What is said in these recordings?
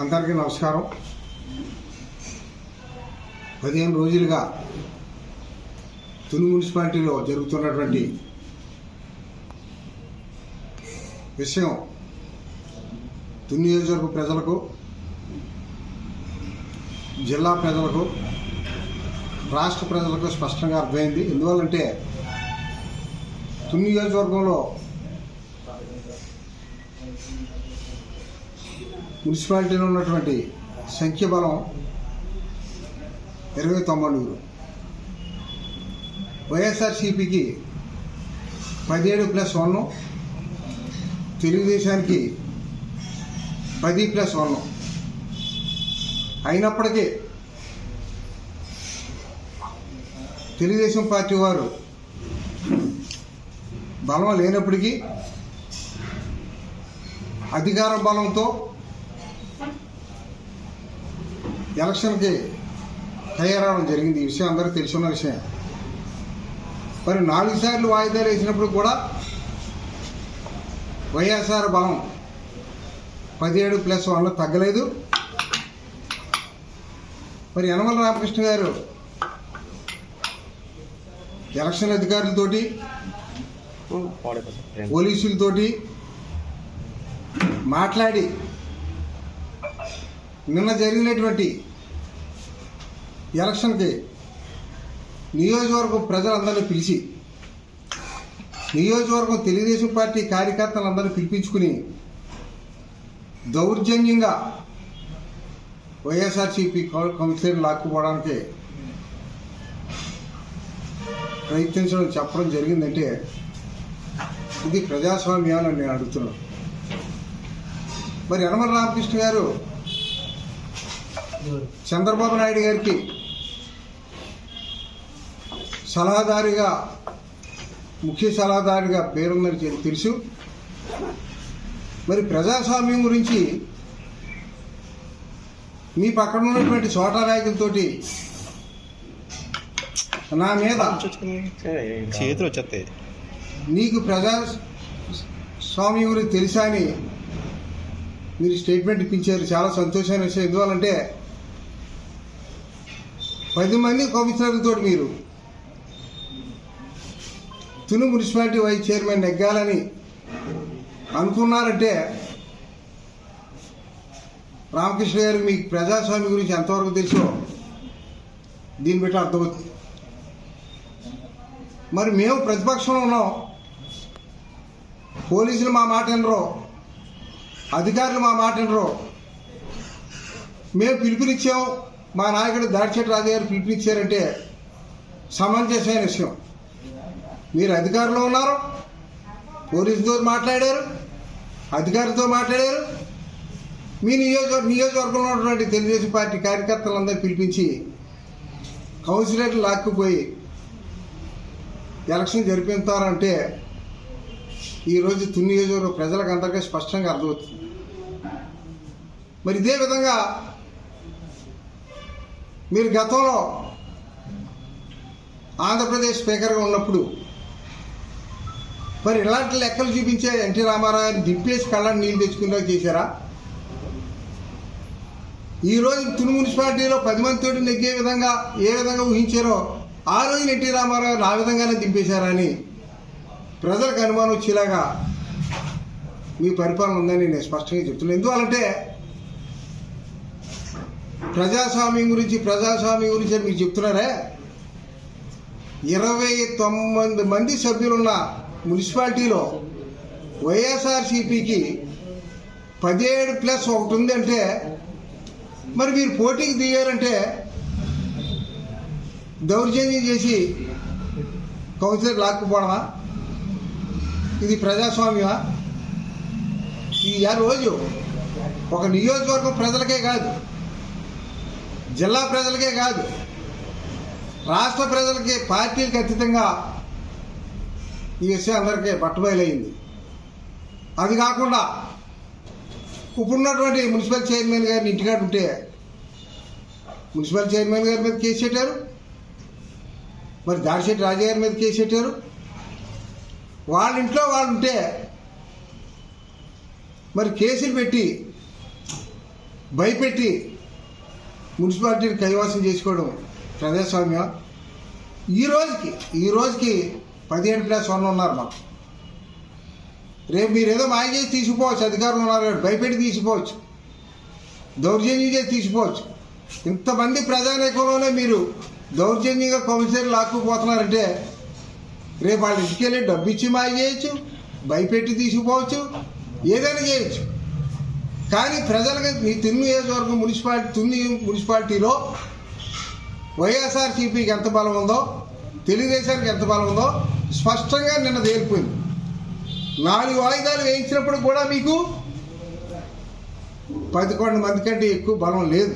అందరికీ నమస్కారం. పదిహేను రోజులుగా తుని మున్సిపాలిటీలో జరుగుతున్నటువంటి విషయం తుని నియోజకవర్గ ప్రజలకు జిల్లా ప్రజలకు రాష్ట్ర ప్రజలకు స్పష్టంగా అర్థమైంది. ఎందువల్లంటే తుని నియోజకవర్గంలో మున్సిపాలిటీలో ఉన్నటువంటి సంఖ్యాబలం ఇరవై తొమ్మిదిగురు వైఎస్ఆర్సీపీకి పదిహేడు ప్లస్ వన్ తెలుగుదేశానికి పది ప్లస్ వన్. అయినప్పటికీ తెలుగుదేశం పార్టీ వారు బలం లేనప్పటికీ అధికార బలంతో ఎలక్షన్కి తయారవడం జరిగింది. ఈ విషయం అందరికీ తెలుసున్న విషయం. మరి నాలుగు సార్లు వాయిదాలు వేసినప్పుడు కూడా వైఎస్ఆర్ బలం పదిహేడు ప్లస్ వన్ తగ్గలేదు. మరి యనమల రామకృష్ణ గారు ఎలక్షన్ అధికారులతోటి పోలీసులతోటి మాట్లాడి నిన్న జరిగినటువంటి ఎలక్షన్కి నియోజకవర్గం ప్రజలందరినీ పిలిచి నియోజకవర్గం తెలుగుదేశం పార్టీ కార్యకర్తలందరినీ పిలిపించుకుని దౌర్జన్యంగా వైఎస్ఆర్సీపీ కౌన్సిలర్ లాక్కుపోవడానికి ప్రయత్నించడం చెప్పడం జరిగిందంటే ఇది ప్రజాస్వామ్యాలని నేను అడుగుతున్నాను. మరి యనమల రామకృష్ణ గారు చంద్రబాబు నాయుడు గారికి సలహాదారిగా ముఖ్య సలహాదారిగా పేరుందని తెలుసు. మరి ప్రజాస్వామ్యం గురించి మీ పక్కన ఉన్నటువంటి చోటా నాయకులతోటి నా మీద చేతులు వచ్చేస్తాయి. నీకు ప్రజా స్వామి గురించి తెలుసా అని మీరు స్టేట్మెంట్ ఇప్పించారు. చాలా సంతోషమైన విషయం. ఎందువల్లంటే పది మంది కమిషనర్లతో మీరు తుని మున్సిపాలిటీ వైస్ చైర్మన్ నెగ్గాలని అనుకున్నారంటే రామకృష్ణ గారు మీకు ప్రజాస్వామ్యం గురించి ఎంతవరకు తెలుసో దీన్ని బట్టి అర్థమవుతుంది. మరి మేము ప్రతిపక్షంలో ఉన్నాం. పోలీసులు మా మాట వినరు. అధికారులు మా మాట వినరు. మేము పిలుపునిచ్చాం. మా నాయకుడు దాడిచెట్టు రాజు గారు పిలుపునిచ్చారంటే సమంజసమైన విషయం. మీరు అధికారంలో ఉన్నారు. పోలీసుతో మాట్లాడారు. అధికారులతో మాట్లాడారు. మీ నియోజక నియోజకవర్గంలో ఉన్నటువంటి తెలుగుదేశం పార్టీ కార్యకర్తలందరూ పిలిపించి కౌన్సిలర్లు లాక్కుపోయి ఎలక్షన్ జరిపిస్తారంటే ఈరోజు తుని నియోజకవర్గ ప్రజలకు అందరికీ స్పష్టంగా అర్థమవుతుంది. మరి ఇదే విధంగా మీరు గతంలో ఆంధ్రప్రదేశ్ స్పీకర్గా ఉన్నప్పుడు మరి ఇలాంటి లెక్కలు చూపించే ఎన్టీ రామారావు దింపేసి కళ్ళని నీళ్ళు తెచ్చుకునేలా చేశారా? ఈరోజు తుని మున్సిపాలిటీలో పది మందితోటి నెగ్గే విధంగా ఏ విధంగా ఊహించారో ఆ రోజు ఎన్టీ రామారావు నా ఆ విధంగానే దింపేశారని ప్రజలకు అనుమానం వచ్చేలాగా మీ పరిపాలన ఉందని నేను స్పష్టంగా చెప్తున్నాను. ఎందువల్లంటే ప్రజాస్వామ్యం గురించి ప్రజాస్వామ్యం గురించి మీకు మీరు చెప్తున్నారే? ఇరవై తొమ్మిది మంది సభ్యులున్న మున్సిపాలిటీలో వైఎస్ఆర్సీపీకి పదిహేడు ప్లస్ ఒకటి ఉందంటే మరి మీరు పోటీకి దిగారంటే దౌర్జన్యం చేసి కౌన్సిలర్ లాక్కుపోవడమా? ఇది ప్రజాస్వామ్యమా? ఇది ఆ రోజు ఒక నియోజకవర్గం ప్రజలకే కాదు. జిల్లా ప్రజలకే కాదు రాష్ట్ర ప్రజలకి పార్టీలకు అతీతంగా ఈ విషయం అందరికీ బట్టబయలైంది. అది కాకుండా ఇప్పుడున్నటువంటి మున్సిపల్ చైర్మన్ గారిని ఇంటికాడ ఉంటే మున్సిపల్ చైర్మన్ గారి మీద కేసు పెట్టారు మరి దాడిశెట్టి రాజా గారి మీద కేసు పెట్టారు. వాళ్ళ ఇంట్లో వాళ్ళు ఉంటే మరి కేసులు పెట్టి భయపెట్టి మున్సిపాలిటీని కైవాసం చేసుకోవడం ప్రజాస్వామ్యం. ఈ రోజుకి ఈ రోజుకి పదిహేడు ప్లస్ వన్ ఉన్నారు మాకు. రేపు మీరు ఏదో మాయ చేసి తీసుకుపోవచ్చు అధికారులు ఉన్నారు కాబట్టి భయపెట్టి తీసిపోవచ్చు దౌర్జన్యం చేసి తీసిపోవచ్చు ఇంతమంది ప్రజానేకంలోనే మీరు దౌర్జన్యంగా కౌన్సిలర్ లాక్కుపోతున్నారంటే రేపు వాళ్ళ ఇంటికి వెళ్ళి డబ్బు ఇచ్చి మాయ చేయొచ్చు భయపెట్టి తీసుకుపోవచ్చు ఏదైనా చేయొచ్చు. కానీ ప్రజలకు మీ తున్ని నియోజకవర్గం మున్సిపాలిటీ తున్ని మున్సిపాలిటీలో వైఎస్ఆర్సీపీకి ఎంత బలం ఉందో తెలుగుదేశానికి ఎంత బలం ఉందో స్పష్టంగా నిన్న తేలిపోయింది. నాలుగు వాయిదాలు వేయించినప్పుడు కూడా మీకు పదకొండు మంది కంటే ఎక్కువ బలం లేదు.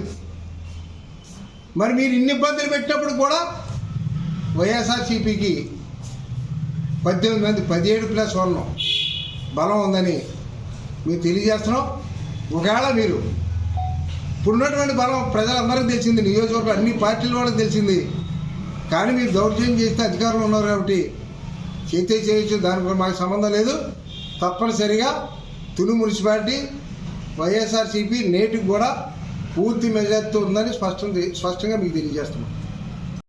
మరి మీరు ఇన్ని ఇబ్బందులు పెట్టినప్పుడు కూడా వైఎస్ఆర్సీపీకి పద్దెనిమిది మంది పదిహేడు ప్లస్ వన్ బలం ఉందని మీరు తెలియజేస్తున్నాం. ఒకవేళ మీరు ఇప్పుడున్నటువంటి బలం ప్రజలందరికీ తెలిసింది నియోజకవర్గం అన్ని పార్టీల వాళ్ళకి తెలిసింది. కానీ మీరు దౌర్జన్యం చేస్తే అధికారులు ఉన్నారు కాబట్టి చేతే చేయొచ్చు దానికి మాకు సంబంధం లేదు. తప్పనిసరిగా తులు మున్సిపాలిటీ వైఎస్ఆర్సీపీ నేటికి కూడా పూర్తి మెజార్టీతో ఉందని స్పష్టం స్పష్టంగా మీకు తెలియజేస్తున్నాం.